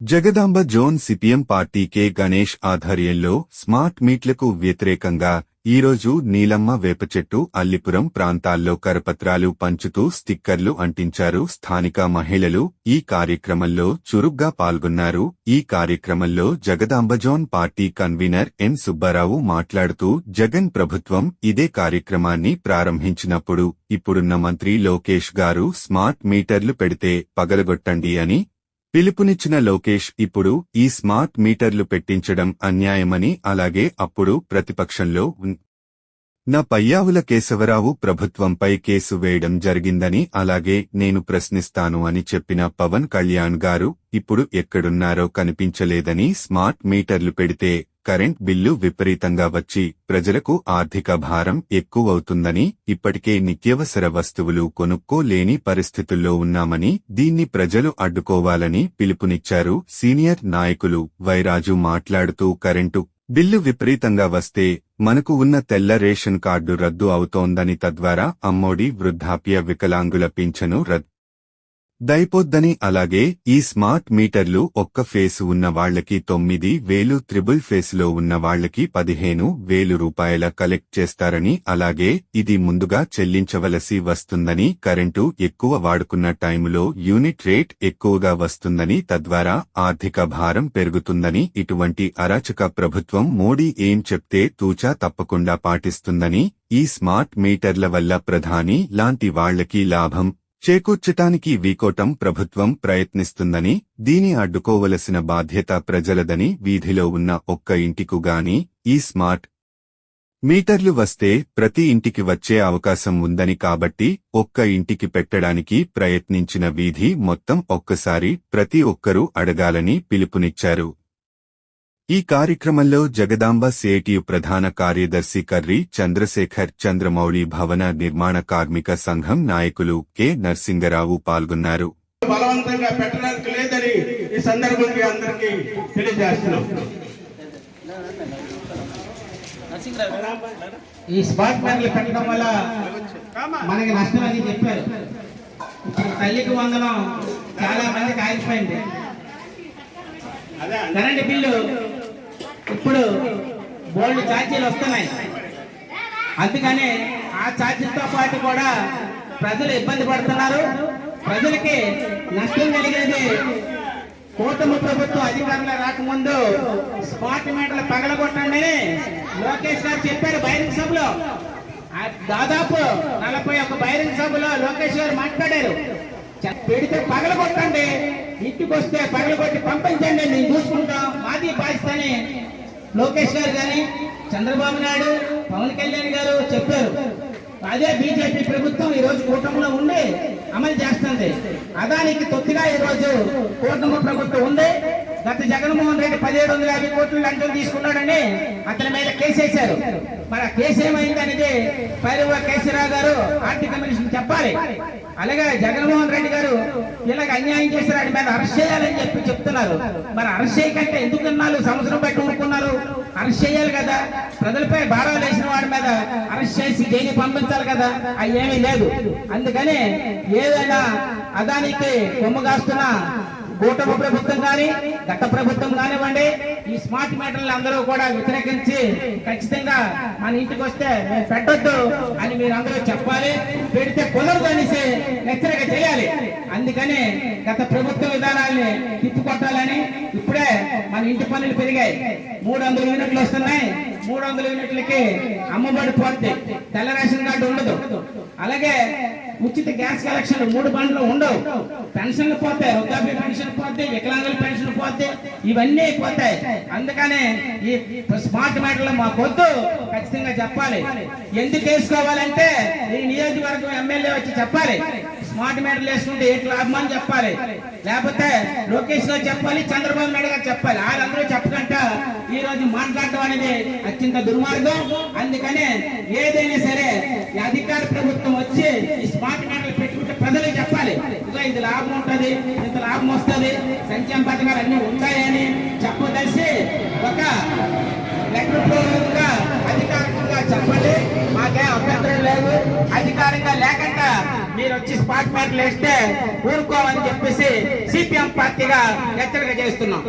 Jagadamba zone CPM party K Ganesh ఆధ్వర్యంలో smart మీట్లకు వ్యతిరేకంగా ఈరోజు నీలమ్మ వేపచెట్టు అల్లిపురం ప్రాంతాల్లో కరపత్రాలు పంచుతూ స్టిక్కర్లు అంటించారు స్థానిక మహిళలు. ఈ కార్యక్రమంలో చురుగ్గా పాల్గొన్నారు. ఈ కార్యక్రమంలో Jagadamba zone party convener N Subbarao మాట్లాడుతూ జగన్ ప్రభుత్వం ఇదే కార్యక్రమాన్ని ప్రారంభించినప్పుడు ఇప్పుడున్న మంత్రి లోకేష్ గారు స్మార్ట్ మీటర్లు పెడితే పగలగొట్టండి అని పిలుపునిచ్చిన లోకేష్ ఇప్పుడు ఈ స్మార్ట్ మీటర్లు పెట్టించడం అన్యాయమని అలాగే అప్పుడు ప్రతిపక్షంలో నా పయ్యావుల కేశవరావు ప్రభుత్వంపై కేసు వేయడం జరిగిందని అలాగే నేను ప్రశ్నిస్తాను అని చెప్పిన పవన్ కళ్యాణ్ గారు ఇప్పుడు ఎక్కడున్నారో కనిపించలేదని స్మార్ట్ మీటర్లు పెడితే కరెంట్ బిల్లు విపరీతంగా వచ్చి ప్రజలకు ఆర్థిక భారం ఎక్కువవుతుందని ఇప్పటికే నిత్యవసర వస్తువులు కొనుక్కోలేని పరిస్థితుల్లో ఉన్నామని దీన్ని ప్రజలు అడ్డుకోవాలని పిలుపునిచ్చారు సీనియర్ నాయకులు వైరాజు మాట్లాడుతూ కరెంటు బిల్లు విపరీతంగా వస్తే మనకు ఉన్న తెల్ల రేషన్ కార్డు రద్దు అవుతోందని తద్వారా అమ్మోడి వృద్ధాప్య వికలాంగుల పింఛను రద్దు దైపోద్దని అలాగే ఈ స్మార్ట్ మీటర్లు ఒక్క ఫేసు ఉన్న వాళ్ళకి తొమ్మిది వేలు త్రిబుల్ ఫేసులో ఉన్న వాళ్ళకి పదిహేను వేలు రూపాయల కలెక్ట్ చేస్తారని అలాగే ఇది ముందుగా చెల్లించవలసి వస్తుందని కరెంటు ఎక్కువ వాడుకున్న టైములో యూనిట్ రేట్ ఎక్కువగా వస్తుందని తద్వారా ఆర్థిక భారం పెరుగుతుందని ఇటువంటి అరాచక ప్రభుత్వం మోడీ ఏం చెప్తే తూచా తప్పకుండా పాటిస్తుందని ఈ స్మార్ట్ మీటర్ల వల్ల ప్రధాని లాంటి వాళ్ళకి లాభం చేకూర్చటానికి వీకోటం ప్రభుత్వం ప్రయత్నిస్తుందని దీని అడ్డుకోవలసిన బాధ్యత ప్రజలదని వీధిలో ఉన్న ఒక్క ఇంటికు గాని ఈ స్మార్ట్ మీటర్లు వస్తే ప్రతి ఇంటికి వచ్చే అవకాశం ఉందని కాబట్టి ఒక్క ఇంటికి పెట్టడానికి ప్రయత్నించిన వీధి మొత్తం ఒక్కసారి ప్రతి ఒక్కరూ అడగాలని పిలుపునిచ్చారు. ఈ కార్యక్రమంలో జగదాంబ సేటియు ప్రధాన కార్యదర్శి కర్రీ చంద్రశేఖర్ చంద్రమౌళి భవన నిర్మాణ కార్మిక సంఘం నాయకులు కె. నర్సింగరావు పాల్గొన్నారు. బలవంతంగా పెట్టడానికి లేదని ఈ సందర్భంగా అందరికీ తెలియజేస్తున్నాం. ఈ స్మార్ట్ ప్లాన్లు పెట్టడం వల్ల మనకి నష్టం అని చెప్పారు. ఇప్పుడు తల్లికి వందనం చాలా మందికి ఆగిపోయింది. కరెంట్ బిల్లు ఇప్పుడు బోల్డ్ ఛార్జీలు వస్తున్నాయి. అందుకని ఆ ఛార్జీలతో పాటు కూడా ప్రజలు ఇబ్బంది పడుతున్నారు. ప్రజలకి నష్టం కలిగేది కూటమి ప్రభుత్వం అధికారంలో రాకముందు స్మార్ట్ మీటర్లు పగలగొట్టండి అని లోకేష్ గారు చెప్పారు బహిరంగ సభలో. దాదాపు నలభై ఒక బహిరంగ సభలో లోకేష్ గారు మాట్లాడారు. పెడితే పగలగొట్టండి. ఇంటికి వస్తే పగలగొట్టి పంపించండి. నేను చూసుకుంటాం. మాది లోకేష్ గారు కానీ చంద్రబాబు నాయుడు పవన్ కళ్యాణ్ గారు చెప్పారు. అదే బీజేపీ ప్రభుత్వం ఈ రోజు కూటమిలో ఉండి అమలు చేస్తుంది. అదానికి తొత్తుగా ఈ రోజు కూటమి ప్రభుత్వం ఉంది. గత జగన్మోహన్ రెడ్డి పదిహేడు వందల యాభై కోట్లు లంచం తీసుకున్నాడని అతని మీద కేసు వేశారు. మరి ఆ కేసు ఏమైంది అనేది పైరవ కేసీరావు గారు ఆర్థిక కమిషన్ చెప్పాలి. అలాగే జగన్మోహన్ రెడ్డి గారు ఇలాగ అన్యాయం చేశారు వాడి మీద అరెస్ట్ చేయాలని చెప్పి చెప్తున్నారు. మరి అరెస్ట్ చేయకంటే ఎందుకు అన్నారు సంవత్సరం బట్టి ఊరుకున్నారు? అరెస్ట్ చేయాలి కదా. ప్రజలపై భారాలు వేసిన వాడి మీద అరెస్ట్ చేసి జైలు పంపించాలి కదా. అవి ఏమీ లేదు. అందుకని ఏదైనా అదానికి కొమ్ము కాస్తున్నా కూటమి ప్రభుత్వం కానీ గత ప్రభుత్వం కానివ్వండి ఈ స్మార్ట్ మీటర్లు అందరూ కూడా వ్యతిరేకించి ఖచ్చితంగా మన ఇంటికి వస్తే మేము పెట్టొద్దు అని మీరు అందరూ చెప్పాలి. పెడితే కుదరదు అనేసి హెచ్చరిక చేయాలి. అందుకని గత ప్రభుత్వ విధానాల్ని తిప్పికొట్టాలని ఇప్పుడే మన ఇంటి పనులు పెరిగాయి. మూడు వందల యూనిట్లు వస్తున్నాయి. మూడు వందల యూనిట్లకి అమ్మబడి పోతే తెల్ల రేషన్ కార్డు ఉండదు. అలాగే ఉచిత గ్యాస్ కలెక్షన్ మూడు బండ్లు ఉండవు. పెన్షన్లు పోతాయి వృద్ధాప్య పెన్షన్ పోతాయి వికలాంగుల పెన్షన్ పోతాయి ఇవన్నీ పోతాయి. అందుకనే ఈ స్మార్ట్ మీటర్లు మా వద్దు ఖచ్చితంగా చెప్పాలి. ఎందుకు వేసుకోవాలంటే ఈ నియోజకవర్గం ఎమ్మెల్యే వచ్చి చెప్పాలి. స్మార్ట్ మీటర్లు వేసుకుంటే ఏంటి లాభం అని చెప్పాలి. లేకపోతే లోకేష్ గారు చెప్పాలి చంద్రబాబు నాయుడు గారు చెప్పాలి. వాళ్ళందరూ చెప్పకంట ఈ రోజు మాట్లాడటం అనేది అత్యంత దుర్మార్గం. అందుకనే ఏదైనా సరే ఈ అధికార ప్రభుత్వం వచ్చి ఈ స్మార్ట్ మీటర్లు పెట్టుకుంటే ప్రజలకు చెప్పాలి ఇంత ఇది లాభం ఉంటుంది ఇంత లాభం వస్తుంది సంక్షేమ పథకాలు అన్ని ఉంటాయని చెప్పదలిసి ఒక లెటర్ అధికారికంగా చెప్పండి మాకేం అభ్యంతరం లేదు. అధికారికంగా లేకుండా మీరు వచ్చి స్పాట్ మ్యాట్లు వేస్తే ఊరుకోవాలని చెప్పేసి సిపిఎం పార్టీగా హెచ్చరిక చేస్తున్నాం.